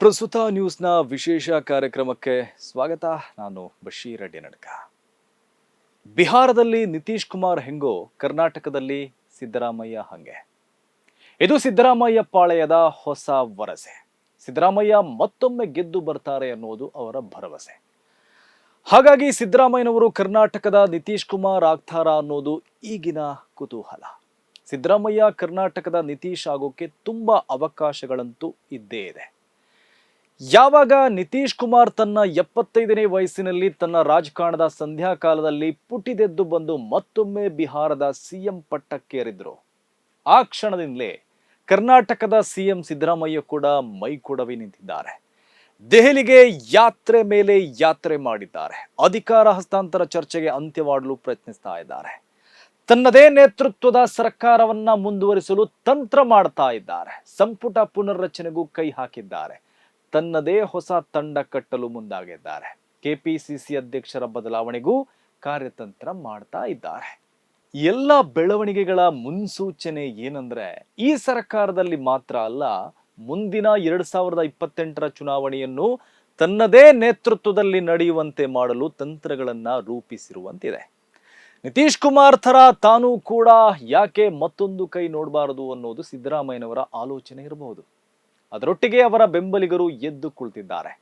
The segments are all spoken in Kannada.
ಪ್ರಸ್ತುತ ನ್ಯೂಸ್ನ ವಿಶೇಷ ಕಾರ್ಯಕ್ರಮಕ್ಕೆ ಸ್ವಾಗತ. ನಾನು ಬಶೀರ್ ನಡ್ಕ. ಬಿಹಾರದಲ್ಲಿ ನಿತೀಶ್ ಕುಮಾರ್ ಹೆಂಗೋ, ಕರ್ನಾಟಕದಲ್ಲಿ ಸಿದ್ದರಾಮಯ್ಯ ಹಂಗೆ. ಇದು ಸಿದ್ದರಾಮಯ್ಯ ಪಾಳೆಯದ ಹೊಸ ವರಸೆ. ಸಿದ್ದರಾಮಯ್ಯ ಮತ್ತೊಮ್ಮೆ ಗೆದ್ದು ಬರ್ತಾರೆ ಅನ್ನೋದು ಅವರ ಭರವಸೆ. ಹಾಗಾಗಿ ಸಿದ್ದರಾಮಯ್ಯನವರು ಕರ್ನಾಟಕದ ನಿತೀಶ್ ಕುಮಾರ್ ಆಗ್ತಾರಾ ಅನ್ನೋದು ಈಗಿನ ಕುತೂಹಲ. ಸಿದ್ದರಾಮಯ್ಯ ಕರ್ನಾಟಕದ ನಿತೀಶ್ ಆಗೋಕೆ ತುಂಬಾ ಅವಕಾಶಗಳಂತೂ ಇದ್ದೇ ಇದೆ. ಯಾವಾಗ ನಿತೀಶ್ ಕುಮಾರ್ ತನ್ನ ಎಪ್ಪತ್ತೈದನೇ ವಯಸ್ಸಿನಲ್ಲಿ ತನ್ನ ರಾಜಕಾರಣದ ಸಂಧ್ಯಾಕಾಲದಲ್ಲಿ ಪುಟಿದೆದ್ದು ಬಂದು ಮತ್ತೊಮ್ಮೆ ಬಿಹಾರದ ಸಿಎಂ ಪಟ್ಟಕ್ಕೇರಿದ್ರು. ಆ ಕ್ಷಣದಿಂದಲೇ ಕರ್ನಾಟಕದ ಸಿಎಂ ಸಿದ್ದರಾಮಯ್ಯ ಕೂಡ ಮೈ ಕೊಡವಿ ನಿಂತಿದ್ದಾರೆ. ದೆಹಲಿಗೆ ಯಾತ್ರೆ ಮೇಲೆ ಯಾತ್ರೆ ಮಾಡಿದ್ದಾರೆ. ಅಧಿಕಾರ ಹಸ್ತಾಂತರ ಚರ್ಚೆಗೆ ಅಂತ್ಯವಾಡಲು ಪ್ರಯತ್ನಿಸ್ತಾ ಇದ್ದಾರೆ. ತನ್ನದೇ ನೇತೃತ್ವದ ಸರ್ಕಾರವನ್ನ ಮುಂದುವರಿಸಲು ತಂತ್ರ ಮಾಡ್ತಾ ಇದ್ದಾರೆ. ಸಂಪುಟ ಪುನರ್ರಚನೆಗೂ ಕೈ ಹಾಕಿದ್ದಾರೆ. ತನ್ನದೇ ಹೊಸ ತಂಡ ಕಟ್ಟಲು ಮುಂದಾಗಿದ್ದಾರೆ. ಕೆಪಿಸಿಸಿ ಅಧ್ಯಕ್ಷರ ಬದಲಾವಣೆಗೂ ಕಾರ್ಯತಂತ್ರ ಮಾಡ್ತಾ ಇದ್ದಾರೆ. ಎಲ್ಲ ಬೆಳವಣಿಗೆಗಳ ಮುನ್ಸೂಚನೆ ಏನಂದ್ರೆ, ಈ ಸರ್ಕಾರದಲ್ಲಿ ಮಾತ್ರ ಅಲ್ಲ, ಮುಂದಿನ ಎರಡ್ ಸಾವಿರದ ಇಪ್ಪತ್ತೆಂಟರ ಚುನಾವಣೆಯನ್ನು ತನ್ನದೇ ನೇತೃತ್ವದಲ್ಲಿ ನಡೆಯುವಂತೆ ಮಾಡಲು ತಂತ್ರಗಳನ್ನ ರೂಪಿಸಿರುವಂತಿದೆ. ನಿತೀಶ್ ಕುಮಾರ್ ಥರ ತಾನು ಕೂಡ ಯಾಕೆ ಮತ್ತೊಂದು ಕೈ ನೋಡಬಾರದು ಅನ್ನೋದು ಸಿದ್ದರಾಮಯ್ಯನವರ ಆಲೋಚನೆ ಇರಬಹುದು. ಅದರೊಟ್ಟಿಗೆ ಅವರ ಬೆಂಬಲಿಗರು ಎದ್ದು ಕುಳಿತಿದ್ದಾರೆ.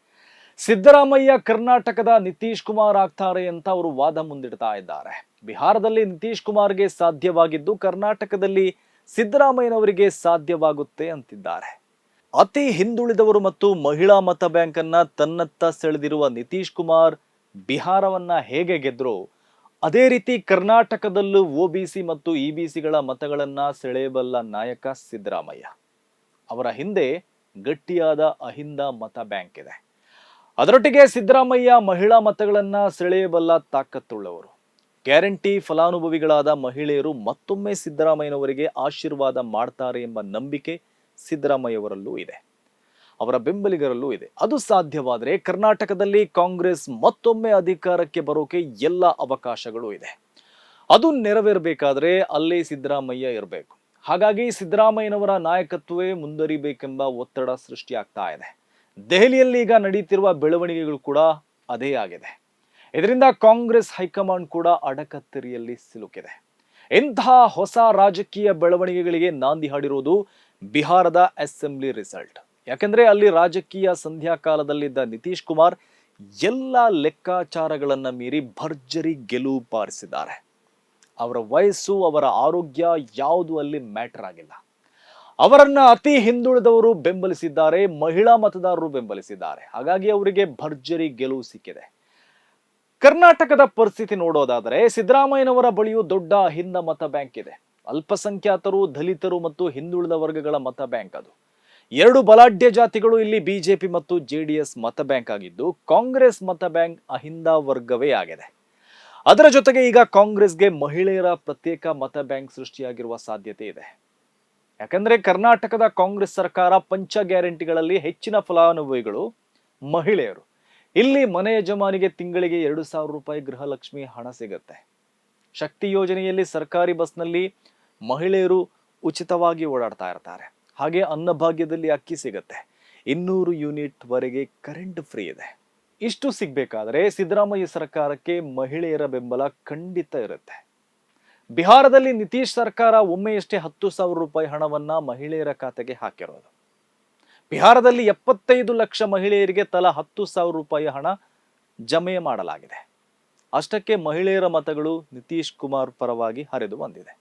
ಸಿದ್ದರಾಮಯ್ಯ ಕರ್ನಾಟಕದ ನಿತೀಶ್ ಕುಮಾರ್ ಆಗ್ತಾರೆ ಅಂತ ಅವರು ವಾದ ಮುಂದಿಡ್ತಾ ಇದ್ದಾರೆ. ಬಿಹಾರದಲ್ಲಿ ನಿತೀಶ್ ಕುಮಾರ್ಗೆ ಸಾಧ್ಯವಾಗಿದ್ದು ಕರ್ನಾಟಕದಲ್ಲಿ ಸಿದ್ದರಾಮಯ್ಯನವರಿಗೆ ಸಾಧ್ಯವಾಗುತ್ತೆ ಅಂತಿದ್ದಾರೆ. ಅತಿ ಹಿಂದುಳಿದವರು ಮತ್ತು ಮಹಿಳಾ ಮತ ಬ್ಯಾಂಕ್ ಅನ್ನ ತನ್ನತ್ತ ಸೆಳೆದಿರುವ ನಿತೀಶ್ ಕುಮಾರ್ ಬಿಹಾರವನ್ನ ಹೇಗೆ ಗೆದ್ರು? ಅದೇ ರೀತಿ ಕರ್ನಾಟಕದಲ್ಲೂ ಒಬಿಸಿ ಮತ್ತು ಇಬಿಸಿಗಳ ಮತಗಳನ್ನ ಸೆಳೆಯಬಲ್ಲ ನಾಯಕ ಸಿದ್ದರಾಮಯ್ಯ. ಅವರ ಹಿಂದೆ ಗಟ್ಟಿಯಾದ ಅಹಿಂದ ಮತ ಬ್ಯಾಂಕ್ ಇದೆ. ಅದರೊಟ್ಟಿಗೆ ಸಿದ್ದರಾಮಯ್ಯ ಮಹಿಳಾ ಮತಗಳನ್ನು ಸೆಳೆಯಬಲ್ಲ ತಾಕತ್ತುಳ್ಳವರು. ಗ್ಯಾರಂಟಿ ಫಲಾನುಭವಿಗಳಾದ ಮಹಿಳೆಯರು ಮತ್ತೊಮ್ಮೆ ಸಿದ್ದರಾಮಯ್ಯನವರಿಗೆ ಆಶೀರ್ವಾದ ಮಾಡ್ತಾರೆ ಎಂಬ ನಂಬಿಕೆ ಸಿದ್ದರಾಮಯ್ಯವರಲ್ಲೂ ಇದೆ. ಅವರ ಬೆಂಬಲಿಗರಲ್ಲೂ ಇದೆ. ಅದು ಸಾಧ್ಯವಾದರೆ ಕರ್ನಾಟಕದಲ್ಲಿ ಕಾಂಗ್ರೆಸ್ ಮತ್ತೊಮ್ಮೆ ಅಧಿಕಾರಕ್ಕೆ ಬರೋಕೆ ಎಲ್ಲ ಅವಕಾಶಗಳು ಇದೆ. ಅದು ನೆರವೇರಬೇಕಾದ್ರೆ ಅಲ್ಲೇ ಸಿದ್ದರಾಮಯ್ಯ ಇರಬೇಕು. ಹಾಗಾಗಿ ಸಿದ್ದರಾಮಯ್ಯನವರ ನಾಯಕತ್ವವೇ ಮುಂದುವರಿಬೇಕೆಂಬ ಒತ್ತಡ ಸೃಷ್ಟಿಯಾಗ್ತಾ ಇದೆ. ದೆಹಲಿಯಲ್ಲಿ ಈಗ ನಡೀತಿರುವ ಬೆಳವಣಿಗೆಗಳು ಕೂಡ ಅದೇ ಆಗಿದೆ. ಇದರಿಂದ ಕಾಂಗ್ರೆಸ್ ಹೈಕಮಾಂಡ್ ಕೂಡ ಅಡಕತ್ತರಿಯಲ್ಲಿ ಸಿಲುಕಿದೆ. ಇಂತಹ ಹೊಸ ರಾಜಕೀಯ ಬೆಳವಣಿಗೆಗಳಿಗೆ ನಾಂದಿ ಹಾಡಿರುವುದು ಬಿಹಾರದ ಅಸೆಂಬ್ಲಿ ರಿಸಲ್ಟ್. ಯಾಕೆಂದ್ರೆ ಅಲ್ಲಿ ರಾಜಕೀಯ ಸಂಧ್ಯಾಕಾಲದಲ್ಲಿದ್ದ ನಿತೀಶ್ ಕುಮಾರ್ ಎಲ್ಲ ಲೆಕ್ಕಾಚಾರಗಳನ್ನು ಮೀರಿ ಭರ್ಜರಿ ಗೆಲುವು ಬಾರಿಸಿದ್ದಾರೆ ಅವರ ವಯಸ್ಸು, ಅವರ ಆರೋಗ್ಯ ಯಾವುದು ಅಲ್ಲಿ ಮ್ಯಾಟರ್ ಆಗಿಲ್ಲ. ಅವರನ್ನ ಅತಿ ಹಿಂದುಳಿದವರು ಬೆಂಬಲಿಸಿದ್ದಾರೆ, ಮಹಿಳಾ ಮತದಾರರು ಬೆಂಬಲಿಸಿದ್ದಾರೆ. ಹಾಗಾಗಿ ಅವರಿಗೆ ಭರ್ಜರಿ ಗೆಲುವು ಸಿಕ್ಕಿದೆ. ಕರ್ನಾಟಕದ ಪರಿಸ್ಥಿತಿ ನೋಡೋದಾದರೆ, ಸಿದ್ದರಾಮಯ್ಯನವರ ಬಳಿಯೂ ದೊಡ್ಡ ಹಿಂದ ಮತ ಬ್ಯಾಂಕ್ ಇದೆ. ಅಲ್ಪಸಂಖ್ಯಾತರು, ದಲಿತರು ಮತ್ತು ಹಿಂದುಳಿದ ವರ್ಗಗಳ ಮತ ಬ್ಯಾಂಕ್ ಅದು. ಎರಡು ಬಲಾಢ್ಯ ಜಾತಿಗಳು ಇಲ್ಲಿ ಬಿಜೆಪಿ ಮತ್ತು ಜೆಡಿಎಸ್ ಮತ ಬ್ಯಾಂಕ್ ಆಗಿದ್ದು, ಕಾಂಗ್ರೆಸ್ ಮತ ಬ್ಯಾಂಕ್ ಅಹಿಂದ ವರ್ಗವೇ ಆಗಿದೆ. ಅದರ ಜೊತೆಗೆ ಈಗ ಕಾಂಗ್ರೆಸ್ಗೆ ಮಹಿಳೆಯರ ಪ್ರತ್ಯೇಕ ಮತ ಬ್ಯಾಂಕ್ ಸೃಷ್ಟಿಯಾಗಿರುವ ಸಾಧ್ಯತೆ ಇದೆ. ಯಾಕಂದ್ರೆ ಕರ್ನಾಟಕದ ಕಾಂಗ್ರೆಸ್ ಸರ್ಕಾರ ಪಂಚ ಗ್ಯಾರಂಟಿಗಳಲ್ಲಿ ಹೆಚ್ಚಿನ ಫಲಾನುಭವಿಗಳು ಮಹಿಳೆಯರು. ಇಲ್ಲಿ ಮನೆ ಯಜಮಾನಿಗೆ ತಿಂಗಳಿಗೆ ಎರಡು ಸಾವಿರ ರೂಪಾಯಿ ಗೃಹಲಕ್ಷ್ಮಿ ಹಣ ಸಿಗುತ್ತೆ. ಶಕ್ತಿ ಯೋಜನೆಯಲ್ಲಿ ಸರ್ಕಾರಿ ಬಸ್ನಲ್ಲಿ ಮಹಿಳೆಯರು ಉಚಿತವಾಗಿ ಓಡಾಡ್ತಾ ಇರ್ತಾರೆ. ಹಾಗೆ ಅನ್ನಭಾಗ್ಯದಲ್ಲಿ ಅಕ್ಕಿ ಸಿಗುತ್ತೆ. ಇನ್ನೂರು ಯೂನಿಟ್ ವರೆಗೆ ಕರೆಂಟ್ ಫ್ರೀ ಇದೆ. ಇಷ್ಟು ಸಿಗ್ಬೇಕಾದ್ರೆ ಸಿದ್ದರಾಮಯ್ಯ ಸರ್ಕಾರಕ್ಕೆ ಮಹಿಳೆಯರ ಬೆಂಬಲ ಖಂಡಿತ ಇರುತ್ತೆ. ಬಿಹಾರದಲ್ಲಿ ನಿತೀಶ್ ಸರ್ಕಾರ ಒಮ್ಮೆಯಷ್ಟೇ ಹತ್ತು ಸಾವಿರ ರೂಪಾಯಿ ಹಣವನ್ನ ಮಹಿಳೆಯರ ಖಾತೆಗೆ ಹಾಕಿರೋದು. ಬಿಹಾರದಲ್ಲಿ ಎಪ್ಪತ್ತೈದು ಲಕ್ಷ ಮಹಿಳೆಯರಿಗೆ ತಲಾ ಹತ್ತು ಸಾವಿರ ರೂಪಾಯಿ ಹಣ ಜಮೆ ಮಾಡಲಾಗಿದೆ. ಅಷ್ಟಕ್ಕೆ ಮಹಿಳೆಯರ ಮತಗಳು ನಿತೀಶ್ ಕುಮಾರ್ ಪರವಾಗಿ ಹರಿದು ಬಂದಿದೆ.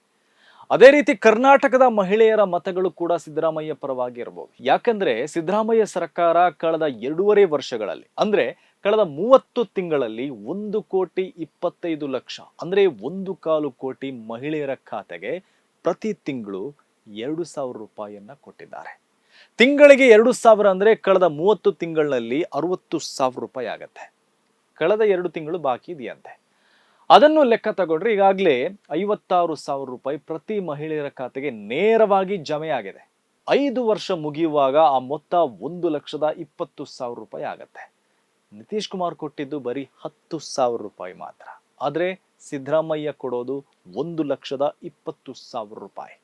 ಅದೇ ರೀತಿ ಕರ್ನಾಟಕದ ಮಹಿಳೆಯರ ಮತಗಳು ಕೂಡ ಸಿದ್ದರಾಮಯ್ಯ ಪರವಾಗಿ ಇರಬಹುದು ಯಾಕಂದ್ರೆ ಸಿದ್ದರಾಮಯ್ಯ ಸರ್ಕಾರ ಕಳೆದ ಎರಡೂವರೆ ವರ್ಷಗಳಲ್ಲಿ, ಅಂದ್ರೆ ಕಳೆದ ಮೂವತ್ತು ತಿಂಗಳಲ್ಲಿ ಒಂದು ಕೋಟಿ ಇಪ್ಪತ್ತೈದು ಲಕ್ಷ, ಅಂದ್ರೆ ಒಂದು ಕಾಲು ಕೋಟಿ ಮಹಿಳೆಯರ ಖಾತೆಗೆ ಪ್ರತಿ ತಿಂಗಳು ಎರಡು ಸಾವಿರ ರೂಪಾಯಿಯನ್ನ ಕೊಟ್ಟಿದ್ದಾರೆ. ತಿಂಗಳಿಗೆ ಎರಡು ಸಾವಿರ ಅಂದ್ರೆ ಕಳೆದ ಮೂವತ್ತು ತಿಂಗಳಲ್ಲಿ ಅರವತ್ತು ಸಾವಿರ ರೂಪಾಯಿ ಆಗತ್ತೆ. ಕಳೆದ ಎರಡು ತಿಂಗಳು ಬಾಕಿ ಇದೆಯಂತೆ. ಅದನ್ನು ಲೆಕ್ಕ ತಗೊಂಡ್ರೆ ಈಗಾಗಲೇ ಐವತ್ತಾರು ಸಾವಿರ ರೂಪಾಯಿ ಪ್ರತಿ ಮಹಿಳೆಯರ ಖಾತೆಗೆ ನೇರವಾಗಿ ಜಮೆ ಆಗಿದೆ. ಐದು ವರ್ಷ ಮುಗಿಯುವಾಗ ಆ ಮೊತ್ತ ಒಂದು ಲಕ್ಷದ ಇಪ್ಪತ್ತು ಸಾವಿರ ರೂಪಾಯಿ ಆಗತ್ತೆ. ನಿತೀಶ್ ಕುಮಾರ್ ಕೊಟ್ಟಿದ್ದು ಬರೀ ಹತ್ತು ಸಾವಿರ ರೂಪಾಯಿ ಮಾತ್ರ. ಆದರೆ ಸಿದ್ದರಾಮಯ್ಯ ಕೊಡೋದು ಒಂದು ಲಕ್ಷದ ಇಪ್ಪತ್ತು ಸಾವಿರ ರೂಪಾಯಿ.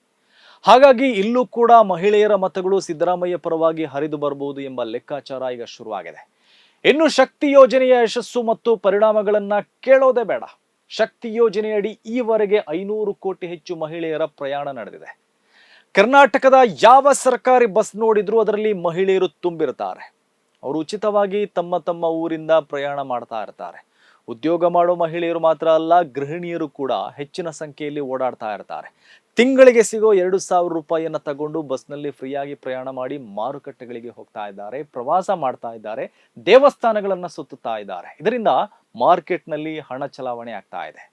ಹಾಗಾಗಿ ಇಲ್ಲೂ ಕೂಡ ಮಹಿಳೆಯರ ಮತಗಳು ಸಿದ್ದರಾಮಯ್ಯ ಪರವಾಗಿ ಹರಿದು ಬರಬಹುದು ಎಂಬ ಲೆಕ್ಕಾಚಾರ ಈಗ ಶುರುವಾಗಿದೆ. ಇನ್ನು ಶಕ್ತಿ ಯೋಜನೆಯ ಯಶಸ್ಸು ಮತ್ತು ಪರಿಣಾಮಗಳನ್ನ ಕೇಳೋದೇ ಬೇಡ. ಶಕ್ತಿ ಯೋಜನೆಯಡಿ ಈವರೆಗೆ ಐನೂರು ಕೋಟಿ ಹೆಚ್ಚು ಮಹಿಳೆಯರ ಪ್ರಯಾಣ ನಡೆದಿದೆ. ಕರ್ನಾಟಕದ ಯಾವ ಸರ್ಕಾರಿ ಬಸ್ ನೋಡಿದ್ರೂ ಅದರಲ್ಲಿ ಮಹಿಳೆಯರು ತುಂಬಿರ್ತಾರೆ ಅವರು ಉಚಿತವಾಗಿ ತಮ್ಮ ತಮ್ಮ ಊರಿಂದ ಪ್ರಯಾಣ ಮಾಡ್ತಾ ಇರ್ತಾರೆ. ಉದ್ಯೋಗ ಮಾಡೋ ಮಹಿಳೆಯರು ಮಾತ್ರ ಅಲ್ಲ, ಗೃಹಿಣಿಯರು ಕೂಡ ಹೆಚ್ಚಿನ ಸಂಖ್ಯೆಯಲ್ಲಿ ಓಡಾಡ್ತಾ ಇರ್ತಾರೆ. ತಿಂಗಳಿಗೆ ಸಿಗೋ ಎರಡು ಸಾವಿರ ರೂಪಾಯಿಯನ್ನು ತಗೊಂಡು ಬಸ್ನಲ್ಲಿ ಫ್ರೀಯಾಗಿ ಪ್ರಯಾಣ ಮಾಡಿ ಮಾರುಕಟ್ಟೆಗಳಿಗೆ ಹೋಗ್ತಾ ಇದ್ದಾರೆ, ಪ್ರವಾಸ ಮಾಡ್ತಾ ಇದ್ದಾರೆ, ದೇವಸ್ಥಾನಗಳನ್ನು ಸುತ್ತುತ್ತಾ ಇದ್ದಾರೆ. ಇದರಿಂದ ಮಾರ್ಕೆಟ್ನಲ್ಲಿ ಹಣ ಚಲಾವಣೆ ಆಗ್ತಾ ಇದೆ.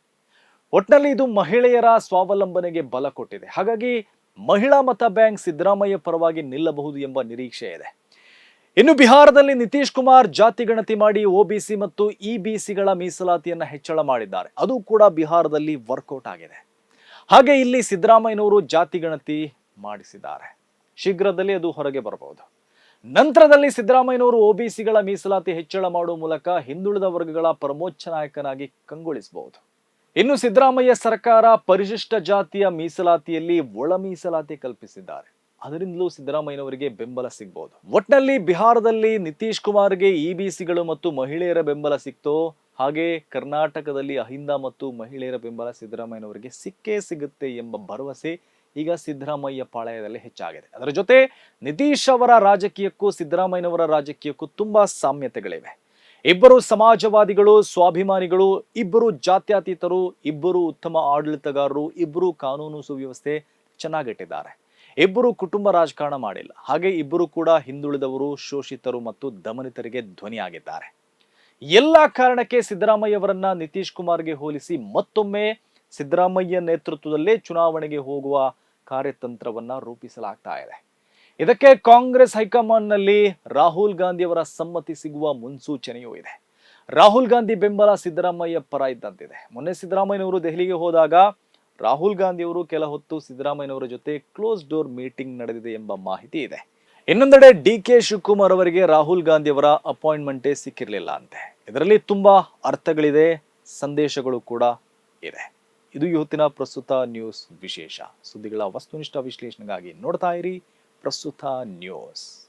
ಒಟ್ನಲ್ಲಿ ಇದು ಮಹಿಳೆಯರ ಸ್ವಾವಲಂಬನೆಗೆ ಬಲ ಕೊಟ್ಟಿದೆ. ಹಾಗಾಗಿ ಮಹಿಳಾ ಮತ ಬ್ಯಾಂಕ್ ಸಿದ್ದರಾಮಯ್ಯ ಪರವಾಗಿ ನಿಲ್ಲಬಹುದು ಎಂಬ ನಿರೀಕ್ಷೆ ಇದೆ. ಇನ್ನು ಬಿಹಾರದಲ್ಲಿ ನಿತೀಶ್ ಕುಮಾರ್ ಜಾತಿ ಗಣತಿ ಮಾಡಿ ಒಬಿಸಿ ಮತ್ತು ಇಬಿಸಿಗಳ ಮೀಸಲಾತಿಯನ್ನ ಹೆಚ್ಚಳ ಮಾಡಿದ್ದಾರೆ. ಅದು ಕೂಡ ಬಿಹಾರದಲ್ಲಿ ವರ್ಕೌಟ್ ಆಗಿದೆ. ಹಾಗೆ ಇಲ್ಲಿ ಸಿದ್ದರಾಮಯ್ಯನವರು ಜಾತಿ ಗಣತಿ ಮಾಡಿಸಿದ್ದಾರೆ. ಶೀಘ್ರದಲ್ಲಿ ಅದು ಹೊರಗೆ ಬರಬಹುದು. ನಂತರದಲ್ಲಿ ಸಿದ್ದರಾಮಯ್ಯನವರು ಒಬಿಸಿಗಳ ಮೀಸಲಾತಿ ಹೆಚ್ಚಳ ಮಾಡುವ ಮೂಲಕ ಹಿಂದುಳಿದ ವರ್ಗಗಳ ಪರಮೋಚ್ಚ ನಾಯಕನಾಗಿ ಕಂಗೊಳಿಸಬಹುದು. ಇನ್ನು ಸಿದ್ದರಾಮಯ್ಯ ಸರ್ಕಾರ ಪರಿಶಿಷ್ಟ ಜಾತಿಯ ಮೀಸಲಾತಿಯಲ್ಲಿ ಒಳ ಮೀಸಲಾತಿ ಕಲ್ಪಿಸಿದ್ದಾರೆ. ಅದರಿಂದಲೂ ಸಿದ್ದರಾಮಯ್ಯನವರಿಗೆ ಬೆಂಬಲ ಸಿಗ್ಬೋದು. ಒಟ್ನಲ್ಲಿ ಬಿಹಾರದಲ್ಲಿ ನಿತೀಶ್ ಕುಮಾರ್ಗೆ ಇ ಇಬಿಸಿಗಳು ಮತ್ತು ಮಹಿಳೆಯರ ಬೆಂಬಲ ಸಿಕ್ತೋ? ಹಾಗೆ ಕರ್ನಾಟಕದಲ್ಲಿ ಅಹಿಂದ ಮತ್ತು ಮಹಿಳೆಯರ ಬೆಂಬಲ ಸಿದ್ದರಾಮಯ್ಯನವರಿಗೆ ಸಿಕ್ಕೇ ಸಿಗುತ್ತೆ ಎಂಬ ಭರವಸೆ ಈಗ ಸಿದ್ದರಾಮಯ್ಯ ಪಾಳಯದಲ್ಲಿ ಹೆಚ್ಚಾಗಿದೆ. ಅದರ ಜೊತೆ ನಿತೀಶ್ ಅವರ ರಾಜಕೀಯಕ್ಕೂ ಸಿದ್ದರಾಮಯ್ಯನವರ ರಾಜಕೀಯಕ್ಕೂ ತುಂಬಾ ಸಾಮ್ಯತೆಗಳಿವೆ. ಇಬ್ಬರು ಸಮಾಜವಾದಿಗಳು, ಸ್ವಾಭಿಮಾನಿಗಳು, ಇಬ್ಬರು ಜಾತ್ಯತೀತರು, ಇಬ್ಬರು ಉತ್ತಮ ಆಡಳಿತಗಾರರು, ಇಬ್ಬರು ಕಾನೂನು ಸುವ್ಯವಸ್ಥೆ ಚೆನ್ನಾಗಿಟ್ಟಿದ್ದಾರೆ. ಇಬ್ಬರು ಕುಟುಂಬ ರಾಜಕಾರಣ ಮಾಡಿಲ್ಲ. ಹಾಗೆ ಇಬ್ಬರು ಕೂಡ ಹಿಂದುಳಿದವರು, ಶೋಷಿತರು ಮತ್ತು ದಮನಿತರಿಗೆ ಧ್ವನಿಯಾಗಿದ್ದಾರೆ. ಎಲ್ಲ ಕಾರಣಕ್ಕೆ ಸಿದ್ದರಾಮಯ್ಯ ಅವರನ್ನ ನಿತೀಶ್ ಕುಮಾರ್ಗೆ ಹೋಲಿಸಿ ಮತ್ತೊಮ್ಮೆ ಸಿದ್ದರಾಮಯ್ಯ ನೇತೃತ್ವದಲ್ಲೇ ಚುನಾವಣೆಗೆ ಹೋಗುವ ಕಾರ್ಯತಂತ್ರವನ್ನ ರೂಪಿಸಲಾಗ್ತಾ ಇದೆ. ಇದಕ್ಕೆ ಕಾಂಗ್ರೆಸ್ ಹೈಕಮಾಂಡ್ನಲ್ಲಿ ರಾಹುಲ್ ಗಾಂಧಿ ಅವರ ಸಮ್ಮತಿ ಸಿಗುವ ಮುನ್ಸೂಚನೆಯೂ ಇದೆ. ರಾಹುಲ್ ಗಾಂಧಿ ಬೆಂಬಲ ಸಿದ್ದರಾಮಯ್ಯ ಪರ ಇದ್ದಂತಿದೆ. ಮೊನ್ನೆ ಸಿದ್ದರಾಮಯ್ಯನವರು ದೆಹಲಿಗೆ ಹೋದಾಗ ರಾಹುಲ್ ಗಾಂಧಿ ಅವರು ಕೆಲ ಹೊತ್ತು ಸಿದ್ದರಾಮಯ್ಯನವರ ಜೊತೆ ಕ್ಲೋಸ್ ಡೋರ್ ಮೀಟಿಂಗ್ ನಡೆದಿದೆ ಎಂಬ ಮಾಹಿತಿ ಇದೆ. ಇನ್ನೊಂದೆಡೆ ಡಿ ಕೆ ಶಿವಕುಮಾರ್ ಅವರಿಗೆ ರಾಹುಲ್ ಗಾಂಧಿಯವರ ಅಪಾಯಿಂಟ್ಮೆಂಟೇ ಸಿಕ್ಕಿರಲಿಲ್ಲ ಅಂತೆ. ಇದರಲ್ಲಿ ತುಂಬಾ ಅರ್ಥಗಳಿದೆ, ಸಂದೇಶಗಳು ಕೂಡ ಇದೆ. ಇದು ಇವತ್ತಿನ ಪ್ರಸ್ತುತ ನ್ಯೂಸ್ ವಿಶೇಷ. ಸುದ್ದಿಗಳ ವಸ್ತುನಿಷ್ಠ ವಿಶ್ಲೇಷಣೆಗಾಗಿ ನೋಡ್ತಾ ಇರಿ ಪ್ರಸ್ತುತ ನ್ಯೂಸ್.